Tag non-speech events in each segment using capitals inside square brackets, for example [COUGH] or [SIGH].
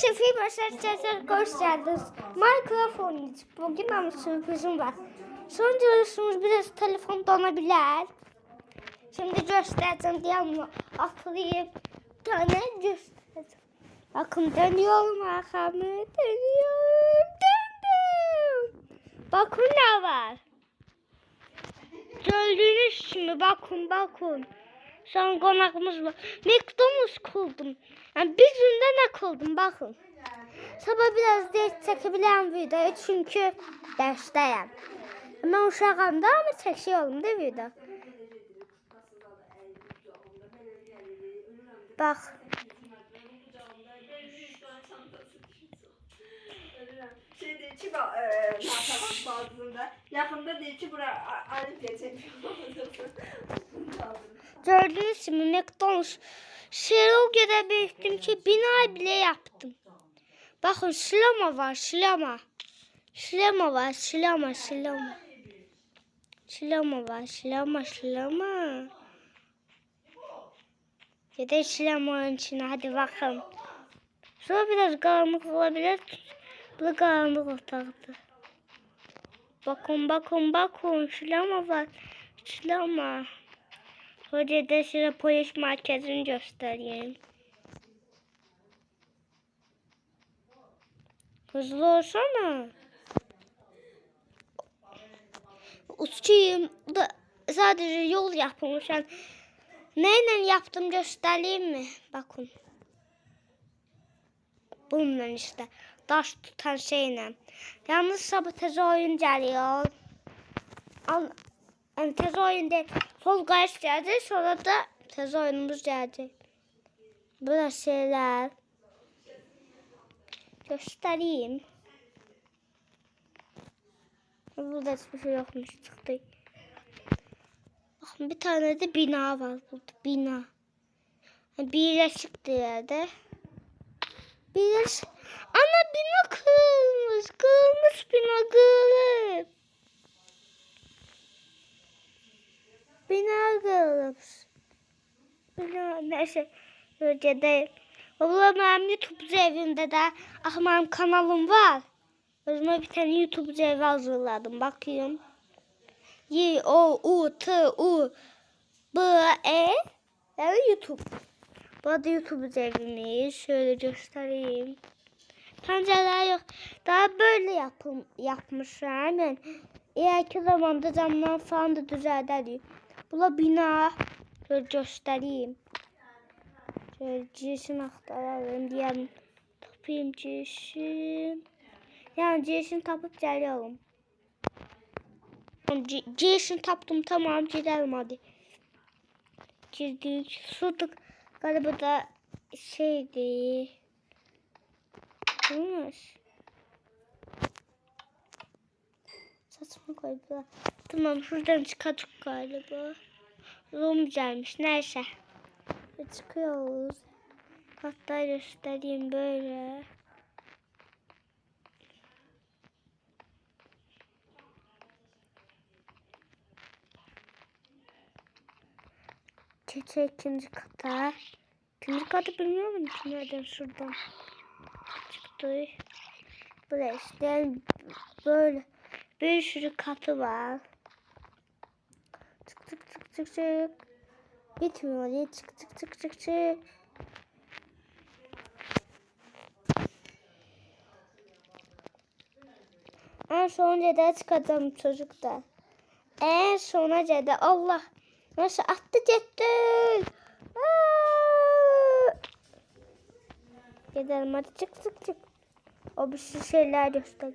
Şefim arkadaşlar hoş geldiniz. Oynayacağız. Bugün ama sürprizim var. Son görüşümüz biraz telefon donabilir. Şimdi göstereceğim diye ama atlayıp tane göstereceğim. Bakın dönüyorum arkamı dönüyorum döndüm. Bakın ne var. Gördüğünüz gibi bakın bakın. Şu an konağımız var. McDonald's kurdum. Yani bir günde ne kurdum bakın. Sabah biraz ders çekebilen videoyu çünkü dersteyim. Ben uşağımda ama çekiyorum da video. Bak. Şey diyor ki bak, e, matematik [LAUGHS] bazında yakında diyor ki bura Arif geçecek. Gördüğünüz gibi McDonald's Şerol göre büyüktüm ki bina bile yaptım. Bakın şilama var şilama. Şilama var şilama şilama. Şilama var şilama şilama. Ya da şilamanın içine hadi bakalım. Sonra biraz karanlık olabilir. Bu karanlık otaqdı. Bakın bakın bakın şilama var. Şilama. Hoca da size polis merkezini göstereyim. Hızlı olsana. Uçayım da sadece yol yapılmış. Yani neyle yaptım göstereyim mi? Bakın. Bununla işte. Daş tutan şeyle. Yalnız sabotajı oyun geliyor. Al, yani tez oyun değil. Sol karşı gelecek sonra da tez oyunumuz gelecek. Böyle şeyler. Göstereyim. Burada hiçbir şey yokmuş çıktı. Bakın bir tane de bina var burada. Bina. Yani Birleşik yerde. Birleşik. Ana bina kırılmış. Kırılmış bina kırılmış. Bina kırılmış. Bina neyse. Öyle değil. Valla benim YouTube evimde de ah benim kanalım var. Özüme bir tane YouTube evi hazırladım. Bakayım. Y O U T U B E yani YouTube. Bu da YouTube evimiz. Şöyle göstereyim. Pencereler yok. Daha böyle yapım, yapmışlar. Yani ileriki zamanda camlar falan da düzeltir. Bu da bina. Şöyle göstereyim. Şöyle cisim aktaralım diyelim. Tapayım cisim. Yani cisim tapıp geliyorum. Tamam, C- Jason taptım tamam gidelim hadi. Girdik. Suduk galiba da şeydi. Neymiş? Saçma koydular. Tamam şuradan çıkacak galiba. Zoom gelmiş neyse. Çıkıyoruz. Hatta göstereyim böyle. Çeçe ikinci kata. İkinci katı bilmiyorum ki nereden şuradan işte yani böyle bir sürü katı var. Çık çık çık çık çık. Bitmiyor diye çık çık çık çık çık. En son cede çıkacağım çocukta. En sona cede Allah. Nasıl attı gitti. Gidelim hadi çık çık çık. O bir şey şeyler göster.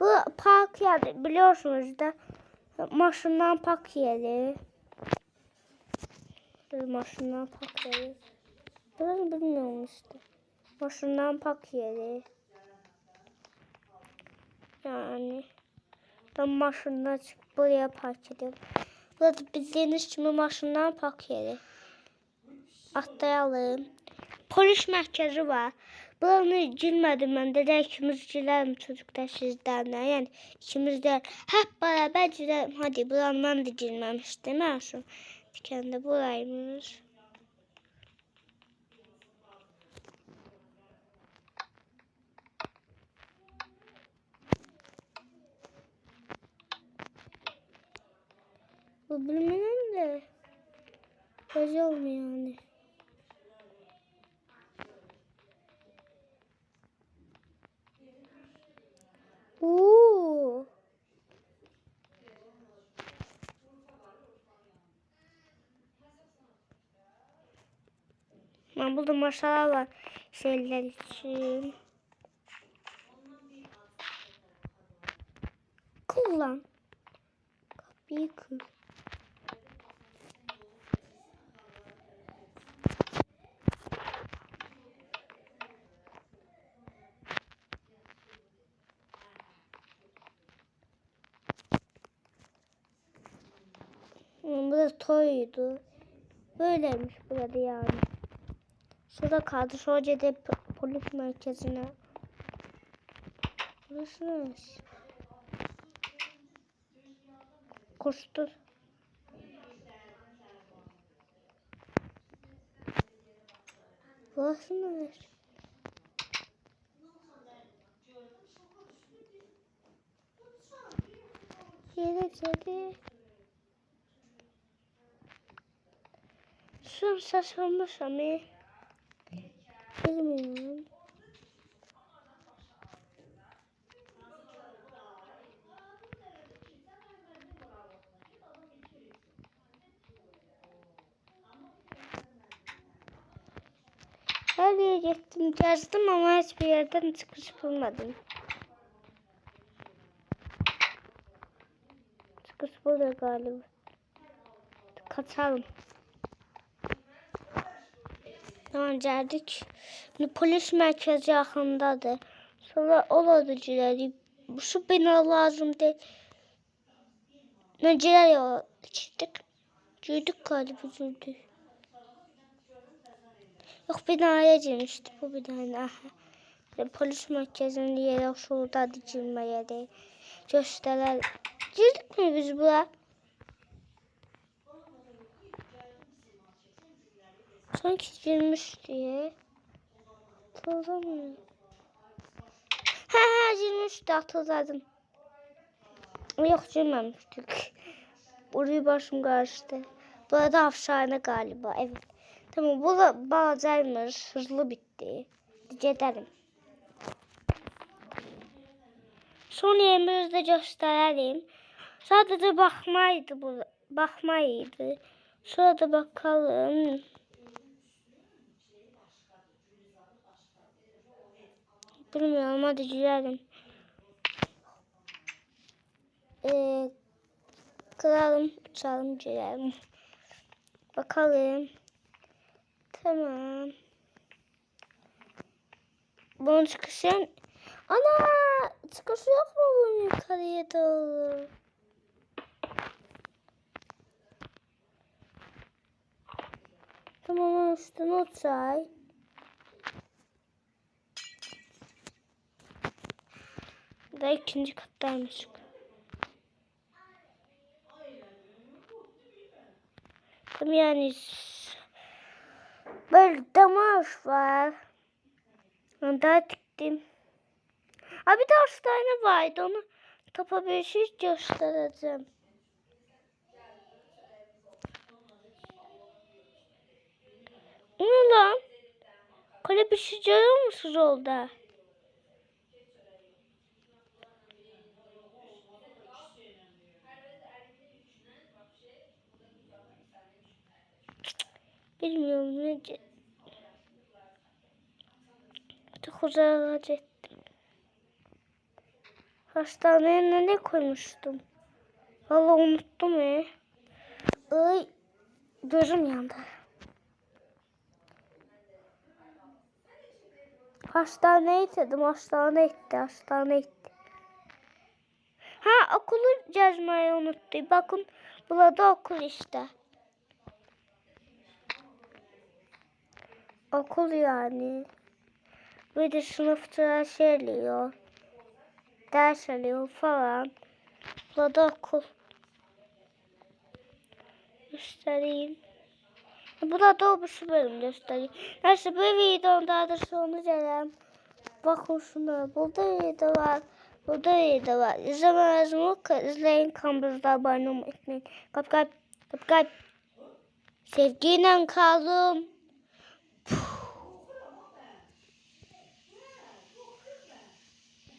Bu park yeri biliyorsunuz da. Maşından park yeri. Maşından park yeri. Bunu bilmiyorum işte. Maşından park yeri. Yani. Ben maşından çıkıp buraya park ediyorum. Burada bildiğiniz gibi maşından park yeri. Atlayalım polis mərkəzi var. Buranı girmədim mən də ikimiz girərim çocuklar sizdən də. Yəni ikimiz də hep bərabər girərim. Hadi burandan da girməmişdim mən şu dikəndə buraymış. Bu bilmem de. Özel olmuyor yani. Oo. Ben burada maşalar var şeyler için. Kullan. Kapıyı kır. Burası toydu. Böyleymiş burada yani. Şurada kaldı. Sonra de polis merkezine. Burası neresi? Koştur. Burası neresi? Yere yere. Şu şaşırmış ama. Bilmiyorum. Her yere gittim gezdim ama hiçbir yerden çıkış bulmadım. Çıkış burada galiba. Kaçalım. Tamam geldik. Şimdi polis merkezi yakındadır. Sonra olabileceğleri şu bina lazım değil. Önceler yola çıktık. Yürüdük galiba yürüdük. Yok binaya girmişti bu. Ve Polis merkezinin yeri şurada dikilme yeri. Gösterer. Girdik mi biz buraya? Sanki girmiş diye. Hatırlamıyorum. Ha ha girmişti hatırladım. Yok girmemiştik. Orayı başım karıştı. Burada hapishane galiba evet. Tamam bu da bazıymış. Hızlı bitti. Gidelim. Son yerimizi de gösterelim. Sadece bakmaydı bu. Bakmaydı. Şurada bakalım. Bilmiyorum hadi gidelim. Ee, kıralım, uçalım, gidelim. Bakalım. Tamam. Bunun çıkışı... Ana! Çıkışı yok mu bunun yukarıya doğru? Tamam üstüne uçay. Da ikinci kattaymış. Tamam yani böyle damar var. Onda diktim. Abi de hastane vardı onu topa bir şey göstereceğim. Ne lan? Kale bir şey görüyor musunuz orada? Bilmiyorum ne Çok uzağa. Hastaneye ne koymuştum? Vallahi unuttum ya. Ay gözüm yandı. Hastaneye dedim, hastane gitti, hastane gitti. Ha okulu yazmayı unuttu. Bakın burada okul işte. Okul yani. Bir de sınıfta şey alıyor. Ders alıyor falan. Burada okul. Göstereyim. Burada o bir bölüm göstereyim. Neyse bu videonun daha da sonu gelen. Bakın şuna. Burada video var. Burada video var. İzlemez mi? İzleyin kanalımıza abone olmayı unutmayın. Kap kap. Kalp kalp. Sevgiyle kalın. phew, [SIGHS] [SIGHS]